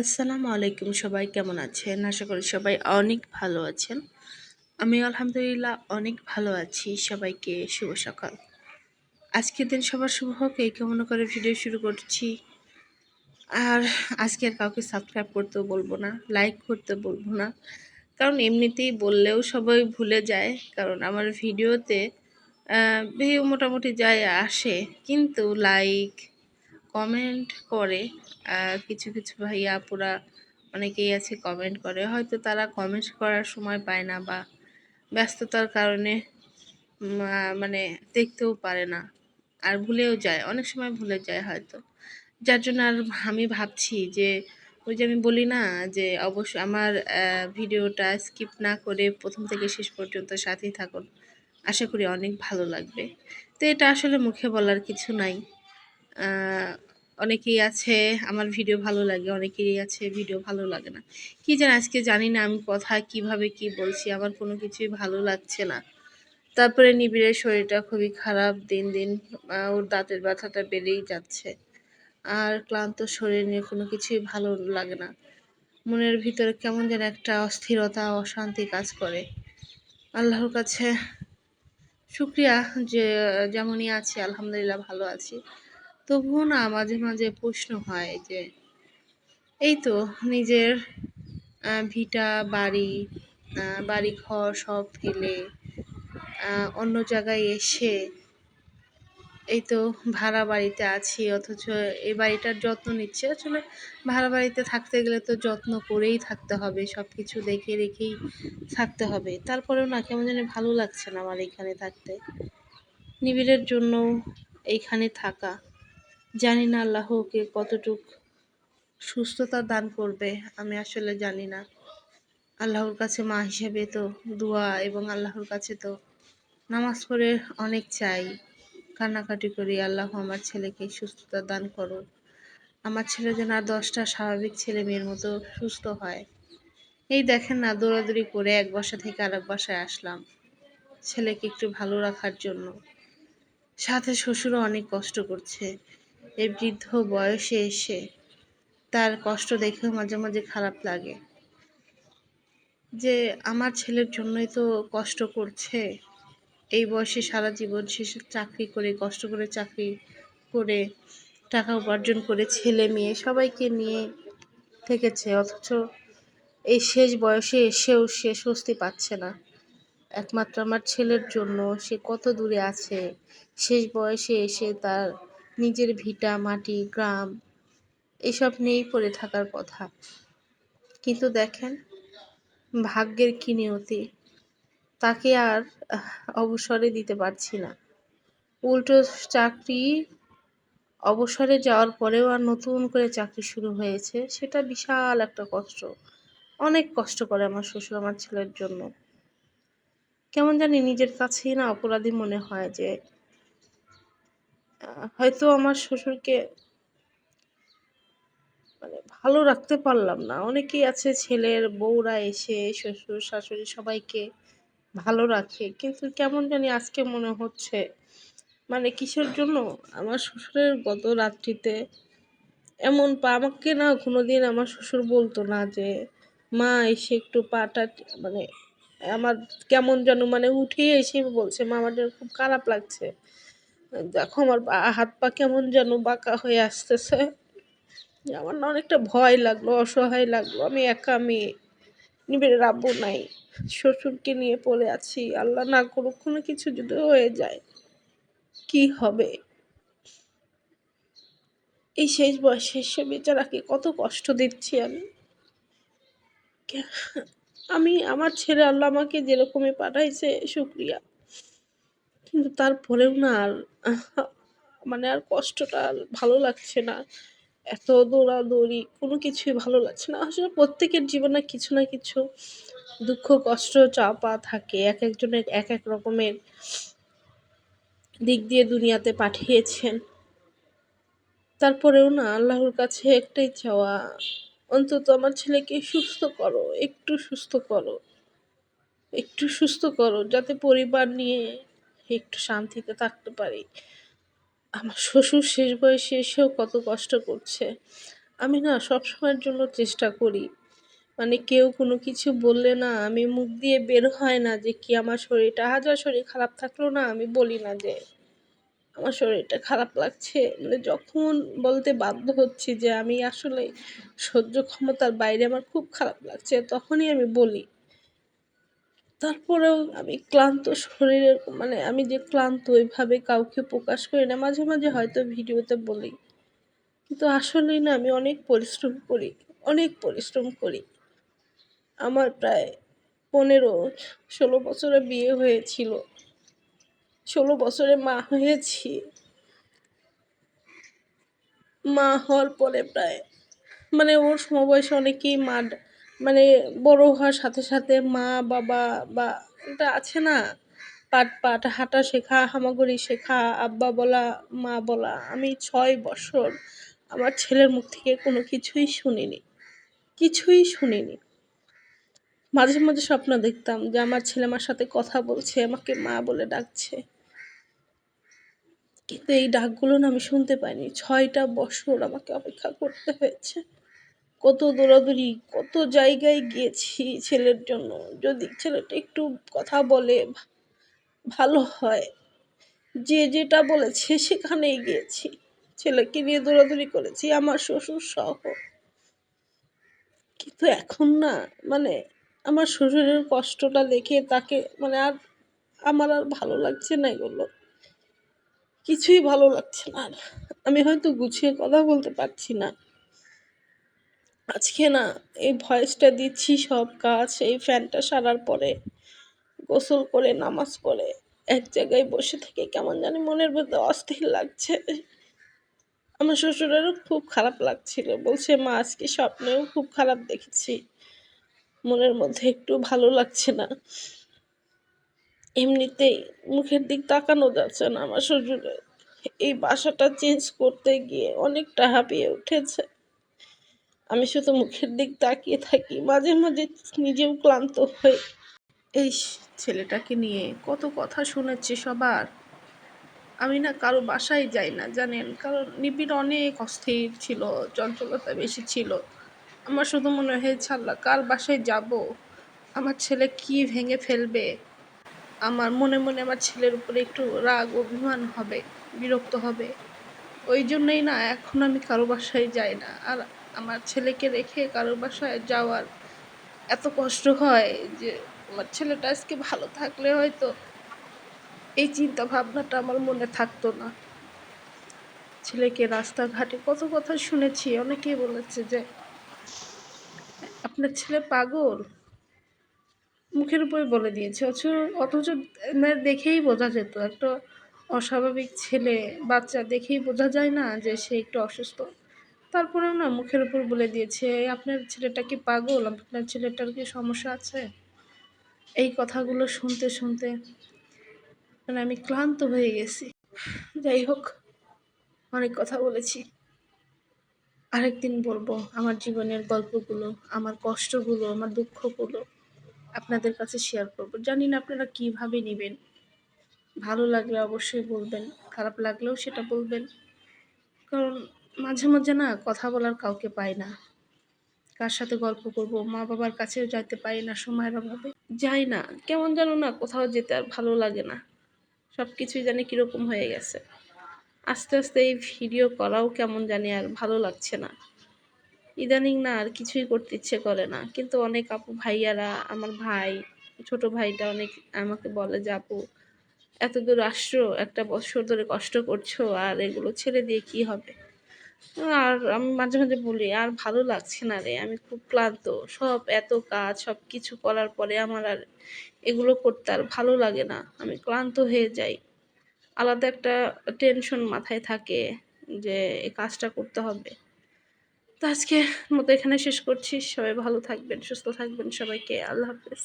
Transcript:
আসসালামু আলাইকুম সবাই, কেমন আছেন? আশা করি সবাই অনেক ভালো আছেন। আমি আলহামদুলিল্লাহ অনেক ভালো আছি। সবাইকে শুভ সকাল। আজকের দিন সবার শুভ হোক, এই কেমন করে ভিডিও শুরু করছি। আর আজকে আর কাউকে সাবস্ক্রাইব করতেও বলব না লাইক করতে বলব না। কারণ এমনিতেই বললেও সবাই ভুলে যায়, কারণ আমার ভিডিওতে ভিউ মোটামুটি যায় আসে। কিন্তু লাইক কমেন্ট করে কিছু কিছু ভাইয়া আপুরা অনেকেই আছে কমেন্ট করে। হয়তো তারা কমেন্ট করার সময় পায় না বা ব্যস্ততার কারণে মানে দেখতেও পারে না আর ভুলেও যায়। অনেক সময় ভুলে যায় হয়তো। যার জন্য আর আমি ভাবছি যে, ওই যে আমি বলি না যে অবশ্যই আমার ভিডিওটা স্কিপ না করে প্রথম থেকে শেষ পর্যন্ত সাথেই থাকুন। আশা করি অনেক ভালো লাগবে। তো এটা আসলে মুখে বলার কিছু নাই। অনেকেই আছে, আমার ভিডিও ভালো লাগে, অনেকেরই আছে ভিডিও ভালো লাগে না। কি যেন আজকে জানি না আমি কথা কীভাবে কি বলছি, আমার কোনো কিছুই ভালো লাগছে না। তারপরে নিবিড়ের শরীরটা খুবই খারাপ, দিন দিন ওর দাঁতের ব্যথাটা বেড়েই যাচ্ছে। আর ক্লান্ত শরীর নিয়ে কোনো কিছুই ভালো লাগে না। মনের ভিতরে কেমন যেন একটা অস্থিরতা, অশান্তি কাজ করে। আল্লাহর কাছে শুক্রিয়া যে, যেমনই আছি, আলহামদুলিল্লাহ ভালো আছি। তবুও না মাঝে মাঝে প্রশ্ন হয় যে, এই তো নিজের ভিটা, বাড়ি বাড়ি ঘর সব ফেলে অন্য জায়গায় এসে এই তো ভাড়া বাড়িতে আছি, অথচ এই বাড়িটার যত্ন নিচ্ছে। আসলে ভাড়া বাড়িতে থাকতে গেলে তো যত্ন করেই থাকতে হবে সব কিছু দেখে রেখেই থাকতে হবে। তারপরেও না কেমন জানি ভালো লাগছে না আমার এখানে থাকতে। নিবিড়ের জন্য এইখানে থাকা। জানি না আল্লাহ ওকে কতটুক সুস্থতা দান করবে, আমি আসলে জানি না। আল্লাহর কাছে মা হিসেবে তো দোয়া এবং আল্লাহর কাছে তো নামাজ পড়ে অনেক চাই। কান্নাকাটি করি, আল্লাহ আমার ছেলেকে সুস্থতা দান করো আমার ছেলে যেন আর দশটা স্বাভাবিক ছেলে মেয়ের মতো সুস্থ হয়। এই দেখেন না, দৌড়াদৌড়ি করে এক বাসা থেকে আরেক বাসায় আসলাম ছেলেকে একটু ভালো রাখার জন্য। সাথে শ্বশুরও অনেক কষ্ট করছে। এই বৃদ্ধ বয়সে এসে তার কষ্ট দেখেও মাঝে মাঝে খারাপ লাগে। যে আমার ছেলের জন্যই তো কষ্ট করছে, এই বয়সে সারা জীবন সে চাকরি করে, কষ্ট করে চাকরি করে, টাকা উপার্জন করে ছেলে মেয়ে সবাইকে নিয়ে থেকেছে, অথচ এই শেষ বয়সে এসেও সে স্বস্তি পাচ্ছে না। একমাত্র আমার ছেলের জন্য সে কত দূরে আছে, শেষ বয়সে এসে তার নিজের ভিটা, মাটি, গ্রাম এসব নিয়েই পড়ে থাকার কথা। কিন্তু দেখেন, ভাগ্যের কি নিয়তি, তাকে আর অবসরে দিতে পারছি না। উল্টো চাকরি, অবসরে যাওয়ার পরেও আর নতুন করে চাকরি শুরু হয়েছে, সেটা বিশাল একটা কষ্ট। অনেক কষ্ট করে আমার শ্বশুর, আমার ছেলের জন্য। কেমন জানি নিজের কাছেই না অপরাধী মনে হয় যে হয়তো আমার শ্বশুরকে মানে ভালো রাখতে পারলাম না। অনেকেই আছে ছেলের, বউরা এসে শ্বশুর, শাশুড়ি সবাইকে ভালো রাখে। কিন্তু কেমন জানি আজকে মনে হচ্ছে মানে কিসের জন্য? আমার শ্বশুরের গত রাত্রিতে এমন পা, আমাকে না কোনোদিন আমার শ্বশুর বলতো না যে, মা, এসে একটু পাটা মানে আমার কেমন যেন মানে উঠে এসে বলছে, মা, আমার খুব খারাপ লাগছে। দেখো আমার হাত পা কেমন যেন বাঁকা হয়ে আসতেছে। আমার না অনেকটা ভয় লাগল, অসহায় লাগল। আমি একা মেয়ে নিবিড়ে রাব্বু নাই, শ্বশুরকে নিয়ে পড়ে আছি। আল্লাহ না করুক, কোনো কিছু যদি হয়ে যায়, কি হবে? এই শেষ বয়সে এসে বেচারাকে কত কষ্ট দিচ্ছি আমি। আমি, আমার ছেলে আল্লাহ আমাকে যেরকমই পাঠাইছে, শুক্রিয়া। কিন্তু তারপরেও না আর মানে আর কষ্টটা আর ভালো লাগছে না। এত দৌড়াদৌড়ি, কোনো কিছুই ভালো লাগছে না। আসলে প্রত্যেকের জীবনে কিছু না কিছু দুঃখ, কষ্ট, চাপা থাকে। এক একজনের এক এক রকমের দিক দিয়ে দুনিয়াতে পাঠিয়েছেন। তারপরেও না আল্লাহর কাছে একটাই চাওয়া, অন্তত আমার ছেলেকে সুস্থ করো, একটু সুস্থ করো, একটু সুস্থ করো, যাতে পরিবার নিয়ে একটু শান্তিতে থাকতে পারি। আমার শ্বশুর শেষ বয়সে এসেও কত কষ্ট করছে। আমি না সবসময়ের জন্য চেষ্টা করি। মানে কেউ কোনো কিছু বললে না আমি মুখ দিয়ে বের হয় না যে কি আমার শরীরটা হাজার শরীর খারাপ থাকলেও না আমি বলি না যে আমার শরীরটা খারাপ লাগছে। মানে যখন বলতে বাধ্য হচ্ছি যে আমি আসলে সহ্য ক্ষমতার বাইরে আমার খুব খারাপ লাগছে, তখনই আমি বলি। তারপরেও আমি ক্লান্ত শরীরের মানে আমি যে ক্লান্ত ওইভাবে কাউকে প্রকাশ করি না, মাঝে মাঝে হয়তো ভিডিওতে বলি। কিন্তু আসলেই না, আমি অনেক পরিশ্রম করি, অনেক পরিশ্রম করি। আমার প্রায় পনেরো, ষোলো বছরে বিয়ে হয়েছিল। ষোলো বছরে মা হয়েছি। মা হওয়ার পরে প্রায় মানে ওর সমবয়সে অনেকেই মা মানে বড় হওয়ার সাথে সাথে মা, বাবা বা এটা আছে না? পাট পাট হাঁটা শেখা, হামাগুড়ি শেখা, আব্বা বলা, মা বলা। আমি ছয় বছর আমার ছেলের মুখ থেকে কোনো কিছুই শুনিনি। কিছুই শুনিনি। মাঝে মাঝে স্বপ্ন দেখতাম যে আমার ছেলে আমার সাথে কথা বলছে, আমাকে মা বলে ডাকছে। কিন্তু এই ডাকগুলো না আমি শুনতে পাইনি। ছয়টা বছর আমাকে অপেক্ষা করতে হয়েছে। কত দৌড়াদৌড়ি, কত জায়গায় গিয়েছি ছেলের জন্য। যদি ছেলেটা একটু কথা বলে, ভালো হয়। যে যেটা বলেছে সেখানেই গিয়েছি। ছেলেকে নিয়ে দৌড়াদৌড়ি করেছি, আমার শ্বশুর সহ। কিন্তু এখন না মানে আমার শ্বশুরের কষ্টটা দেখে তাকে মানে আর আমার আর ভালো লাগছে না এগুলো। কিছুই ভালো লাগছে না। আর আমি হয়তো গুছিয়ে কথা বলতে পারছি না। আজকে না, এই ভয়েসটা দিচ্ছি সব কাজ, এই ফ্যানটা সারার পরে। গোসল করে, নামাজ পড়ে, এক জায়গায় বসে থেকে কেমন জানি মনের মধ্যে অস্থির লাগছে। আমার শ্বশুরেরও খুব খারাপ লাগছিল, বলছে, মা, আজকে স্বপ্নেও খুব খারাপ দেখেছি। মনের মধ্যে একটু ভালো লাগছে না। এমনিতেই মুখের দিক তাকানো যাচ্ছে না আমার শ্বশুরের। এই বাসাটা চেঞ্জ করতে গিয়ে অনেকটা হাঁপিয়ে উঠেছে। আমি শুধু মুখের দিক তাকিয়ে থাকি, মাঝে মাঝে নিজেও ক্লান্ত হই। এই ছেলেটাকে নিয়ে কত কথা শুনেছি সবার। আমি না কারও বাসায় যাই না, জানেন? কারণ নিবিড় অনেক অস্থির ছিল, চঞ্চলতা বেশি ছিল। আমার শুধু মনে হয়েছে আল্লাহ কার বাসায় যাব? আমার ছেলে কি ভেঙে ফেলবে? আমার মনে মনে আমার ছেলের উপরে একটু রাগ, অভিমান হবে, বিরক্ত হবে। ওই জন্যই না, এখন আমি কারও বাসায় যাই না। আর আমার ছেলেকে রেখে কারোর বাসায় যাওয়ার এত কষ্ট হয় যে আমার ছেলেটা আজকে ভালো থাকলে হয়তো এই চিন্তা ভাবনাটা আমার মনে থাকতো না। ছেলেকে রাস্তাঘাটে কত কথা শুনেছি, অনেকেই বলেছে যে, আপনার ছেলে পাগল। মুখের উপরে বলে দিয়েছে, অথচ অথচ দেখেই বোঝা যেত, একটা অস্বাভাবিক ছেলে, বাচ্চা দেখেই বোঝা যায় না যে সে একটু অসুস্থ। তারপরেও না মুখের উপর বলে দিয়েছে আপনার ছেলেটা কি পাগল? আপনার ছেলেটার কি সমস্যা আছে? এই কথাগুলো শুনতে শুনতে মানে আমি ক্লান্ত হয়ে গেছি। যাই হোক, অনেক কথা বলেছি। আরেকদিন বলব, আমার জীবনের গল্পগুলো, আমার কষ্টগুলো, আমার দুঃখগুলো আপনাদের কাছে শেয়ার করব। জানি না আপনারা কীভাবে নেবেন। ভালো লাগলে অবশ্যই বলবেন, খারাপ লাগলেও সেটা বলবেন। কারণ মাঝে মাঝে না কথা বলার কাউকে পাই না। কার সাথে গল্প করব, মা বাবার কাছেও যাইতে পারি না সময়ের অভাবে। যাই না, কেমন যেন না কোথাও যেতে আর ভালো লাগে না। সব কিছুই জানি কীরকম হয়ে গেছে। আস্তে আস্তে এই ভিডিও করাও কেমন জানি আর ভালো লাগছে না। ইদানিং না আর কিছুই করতে ইচ্ছে করে না। কিন্তু অনেক আপু ভাইয়ারা, আমার ভাই, ছোট ভাইটা অনেক আমাকে বলে যে, আপু এত দূর আসছো, একটা বছর ধরে কষ্ট করছ, আর এগুলো ছেড়ে দিয়ে কি হবে? আর আমি মাঝে মাঝে বলি, আর ভালো লাগছে না রে, আমি খুব ক্লান্ত। সব এত কাজ, সব কিছু করার পরে আমার আর এগুলো করতে আর ভালো লাগে না। আমি ক্লান্ত হয়ে যাই। আলাদা একটা টেনশন মাথায় থাকে যে এই কাজটা করতে হবে। তো আজকে মতো এখানে শেষ করছি। সবাই ভালো থাকবেন, সুস্থ থাকবেন সবাইকে। আল্লাহ হাফেজ।